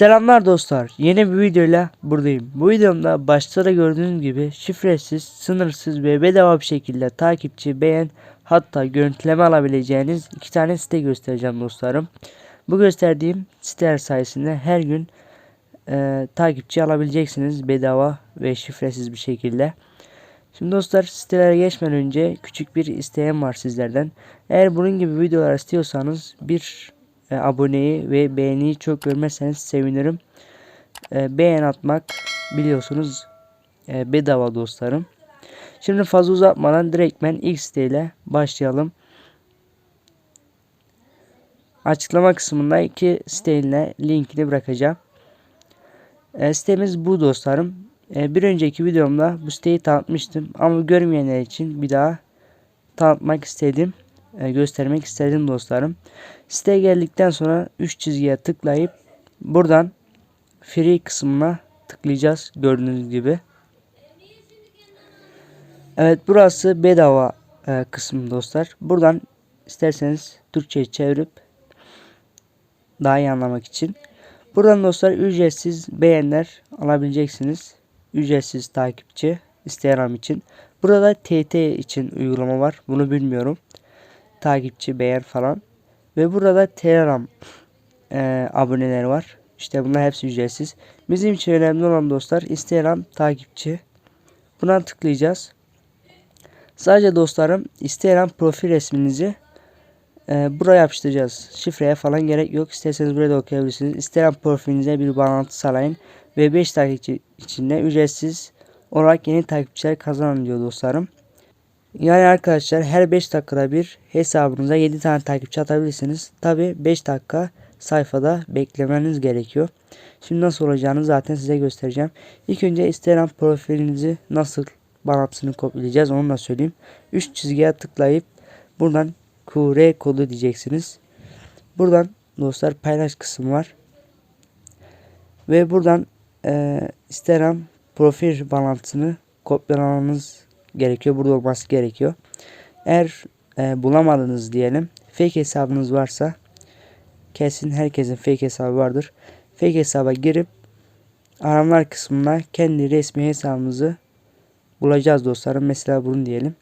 Selamlar dostlar. Yeni bir videoyla buradayım. Bu videomda başta da gördüğünüz gibi şifresiz, sınırsız ve bedava bir şekilde takipçi, beğen hatta görüntüleme alabileceğiniz iki tane site göstereceğim dostlarım. Bu gösterdiğim siteler sayesinde her gün e, takipçi alabileceksiniz bedava ve şifresiz bir şekilde. Şimdi dostlar sitelere geçmeden önce küçük bir isteğim var sizlerden. Eğer bunun gibi videolar istiyorsanız bir e, aboneyi ve beğeniyi çok görmezseniz sevinirim. E, beğen atmak biliyorsunuz e, bedava dostlarım. Şimdi fazla uzatmadan direktmen ilk siteyle başlayalım. Açıklama kısmında iki siteyle linkini bırakacağım. E, sitemiz bu dostlarım. E, bir önceki videomda bu siteyi tanıtmıştım ama görmeyenler için bir daha tanıtmak istedim. E, göstermek istedim dostlarım. Siteye geldikten sonra 3 çizgiye tıklayıp buradan free kısmına tıklayacağız gördüğünüz gibi. Evet burası bedava e, kısmı dostlar. Buradan isterseniz Türkçe çevirip daha iyi anlamak için. Buradan dostlar ücretsiz beğenler alabileceksiniz. Ücretsiz takipçi Instagram için. Burada TT için uygulama var. Bunu bilmiyorum. Takipçi beğen falan. Ve burada Telegram e, aboneleri var. İşte bunlar hepsi ücretsiz. Bizim için önemli olan dostlar Instagram takipçi. Buna tıklayacağız. Sadece dostlarım Instagram profil resminizi e, buraya yapıştıracağız. Şifreye falan gerek yok. İsterseniz burada okuyabilirsiniz. Instagram profilinize bir bağlantı sağlayın. Ve 5 takipçi içinde ücretsiz olarak yeni takipçiler kazanın diyor dostlarım. Yani arkadaşlar her 5 dakikada bir hesabınıza 7 tane takipçi atabilirsiniz. Tabi 5 dakika sayfada beklemeniz gerekiyor. Şimdi nasıl olacağını zaten size göstereceğim. İlk önce Instagram profilinizi nasıl bağlantısını kopyalayacağız onu da söyleyeyim. 3 çizgiye tıklayıp buradan QR kodu diyeceksiniz. Buradan dostlar paylaş kısmı var. Ve buradan e, Instagram profil bağlantısını kopyalamanız gerekiyor. Burada olması gerekiyor. Eğer e, bulamadınız diyelim. Fake hesabınız varsa kesin herkesin fake hesabı vardır. Fake hesaba girip aramlar kısmına kendi resmi hesabımızı bulacağız dostlarım. Mesela bunu diyelim.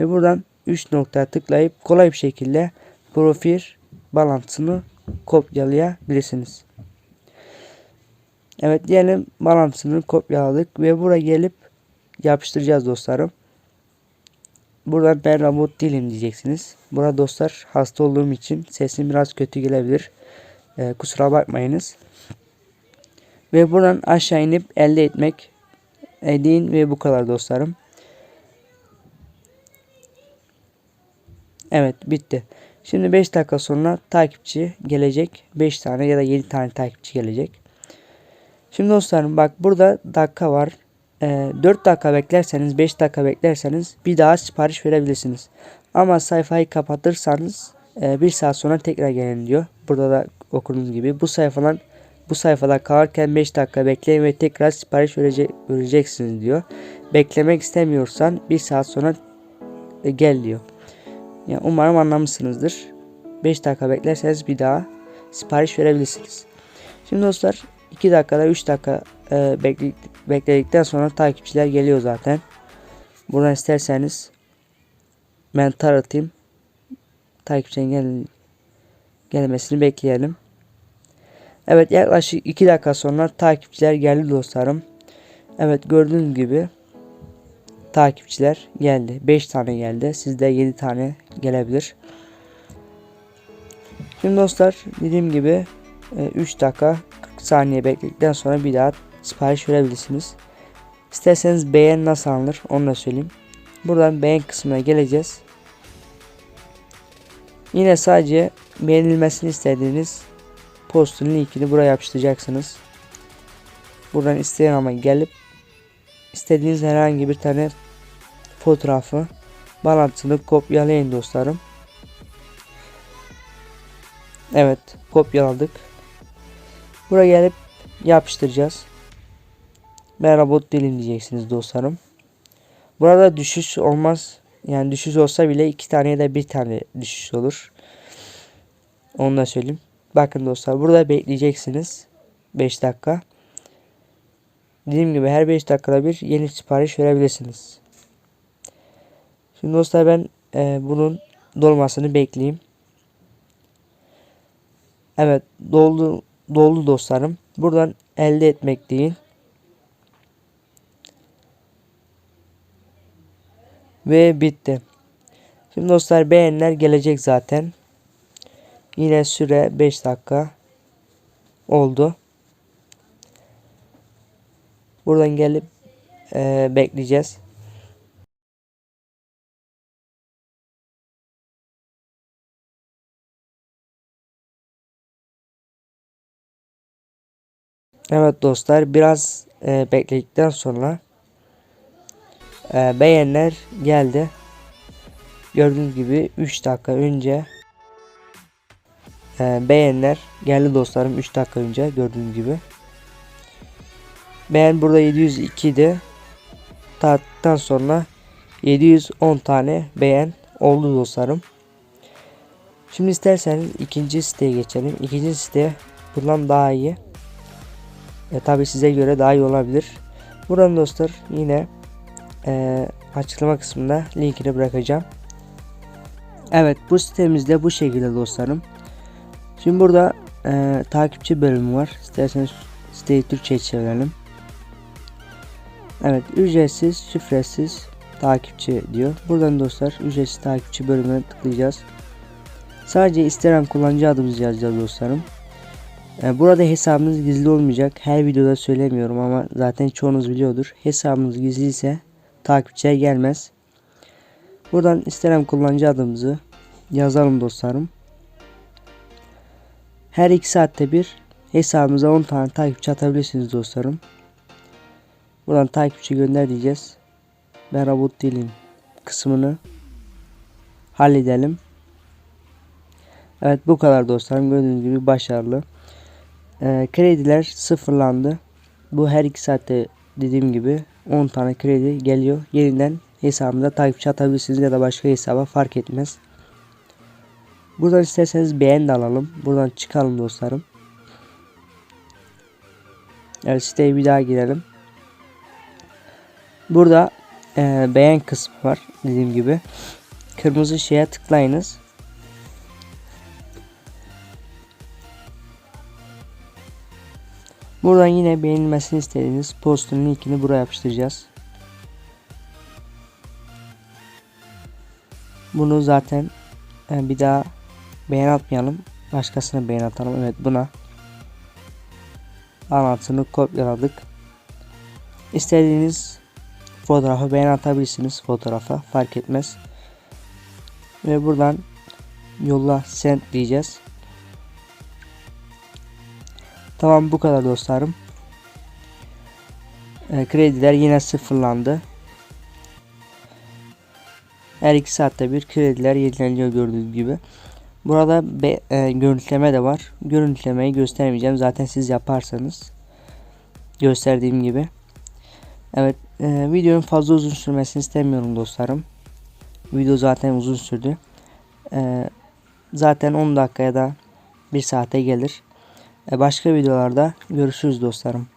Ve buradan 3 noktaya tıklayıp kolay bir şekilde profil bağlantısını kopyalayabilirsiniz. Evet diyelim bağlantısını kopyaladık ve buraya gelip yapıştıracağız dostlarım. Buradan ben robot değilim diyeceksiniz. Burada dostlar hasta olduğum için sesim biraz kötü gelebilir. Ee, kusura bakmayınız. Ve buradan aşağı inip elde etmek edin ve bu kadar dostlarım. Evet bitti. Şimdi 5 dakika sonra takipçi gelecek. 5 tane ya da 7 tane takipçi gelecek. Şimdi dostlarım bak burada dakika var e, ee, 4 dakika beklerseniz 5 dakika beklerseniz bir daha sipariş verebilirsiniz. Ama sayfayı kapatırsanız e, 1 saat sonra tekrar gelin diyor. Burada da okuduğunuz gibi bu sayfadan bu sayfada kalırken 5 dakika bekleyin ve tekrar sipariş verecek, vereceksiniz diyor. Beklemek istemiyorsan 1 saat sonra e, gel diyor. Yani umarım anlamışsınızdır. 5 dakika beklerseniz bir daha sipariş verebilirsiniz. Şimdi dostlar 2 dakikada 3 dakika e, bekledikten sonra takipçiler geliyor zaten. Buradan isterseniz ben taratayım. Takipçinin gel gelmesini bekleyelim. Evet yaklaşık 2 dakika sonra takipçiler geldi dostlarım. Evet gördüğünüz gibi takipçiler geldi. 5 tane geldi. Sizde 7 tane gelebilir. Şimdi dostlar dediğim gibi 3 e, dakika 40 saniye bekledikten sonra bir daha sipariş verebilirsiniz. İsterseniz beğen nasıl alınır onu da söyleyeyim. Buradan beğen kısmına geleceğiz. Yine sadece beğenilmesini istediğiniz postun linkini buraya yapıştıracaksınız. Buradan Instagram'a gelip istediğiniz herhangi bir tane fotoğrafı bağlantısını kopyalayın dostlarım. Evet kopyaladık. Buraya gelip yapıştıracağız. Ben robot değilim diyeceksiniz dostlarım. Burada düşüş olmaz. Yani düşüş olsa bile iki tane ya da bir tane düşüş olur. Onu da söyleyeyim. Bakın dostlar burada bekleyeceksiniz. 5 dakika. Dediğim gibi her 5 dakikada bir yeni sipariş verebilirsiniz. Şimdi dostlar ben e, bunun dolmasını bekleyeyim. Evet doldu doldu dostlarım. Buradan elde etmek deyin. Ve bitti. Şimdi dostlar beğeniler gelecek zaten. Yine süre 5 dakika oldu. Buradan gelip e, bekleyeceğiz. Evet dostlar biraz e, bekledikten sonra e, beğeniler geldi. Gördüğünüz gibi 3 dakika önce e, beğeniler geldi dostlarım 3 dakika önce gördüğünüz gibi. Beğen burada 702 idi. Tarttıktan sonra 710 tane beğen oldu dostlarım. Şimdi isterseniz ikinci siteye geçelim. İkinci site bundan daha iyi. E, tabi size göre daha iyi olabilir. Buradan dostlar yine e, açıklama kısmında linkini bırakacağım. Evet bu sitemizde bu şekilde dostlarım. Şimdi burada e, takipçi bölümü var. İsterseniz siteyi Türkçe çevirelim. Evet ücretsiz şifresiz takipçi diyor. Buradan dostlar ücretsiz takipçi bölümüne tıklayacağız. Sadece Instagram kullanıcı adımızı yazacağız dostlarım. E, burada hesabınız gizli olmayacak. Her videoda söylemiyorum ama zaten çoğunuz biliyordur. Hesabınız gizli ise takipçiye gelmez. Buradan Instagram kullanıcı adımızı yazalım dostlarım. Her 2 saatte bir hesabımıza 10 tane takipçi atabilirsiniz dostlarım. Buradan takipçi gönder diyeceğiz. Ben robot değilim kısmını halledelim. Evet bu kadar dostlarım gördüğünüz gibi başarılı. Ee, krediler sıfırlandı. Bu her 2 saatte dediğim gibi 10 tane kredi geliyor. Yeniden hesabımıza takipçi atabilirsiniz ya da başka hesaba fark etmez. Buradan isterseniz beğen de alalım. Buradan çıkalım dostlarım. Evet siteye bir daha girelim. Burada e, beğen kısmı var dediğim gibi. Kırmızı şeye tıklayınız. Buradan yine beğenilmesini istediğiniz postun linkini buraya yapıştıracağız. Bunu zaten e, bir daha beğen atmayalım. Başkasına beğen atalım. Evet buna anlatını kopyaladık. İstediğiniz fotoğrafı beğen atabilirsiniz fotoğrafa fark etmez. Ve buradan yolla send diyeceğiz. Tamam bu kadar dostlarım. E, krediler yine sıfırlandı. Her 2 saatte bir krediler yenileniyor gördüğünüz gibi. Burada be, e, görüntüleme de var. Görüntülemeyi göstermeyeceğim. Zaten siz yaparsanız gösterdiğim gibi. Evet e, videonun fazla uzun sürmesini istemiyorum dostlarım. Video zaten uzun sürdü. E, zaten 10 dakikaya da 1 saate gelir. E, başka videolarda görüşürüz dostlarım.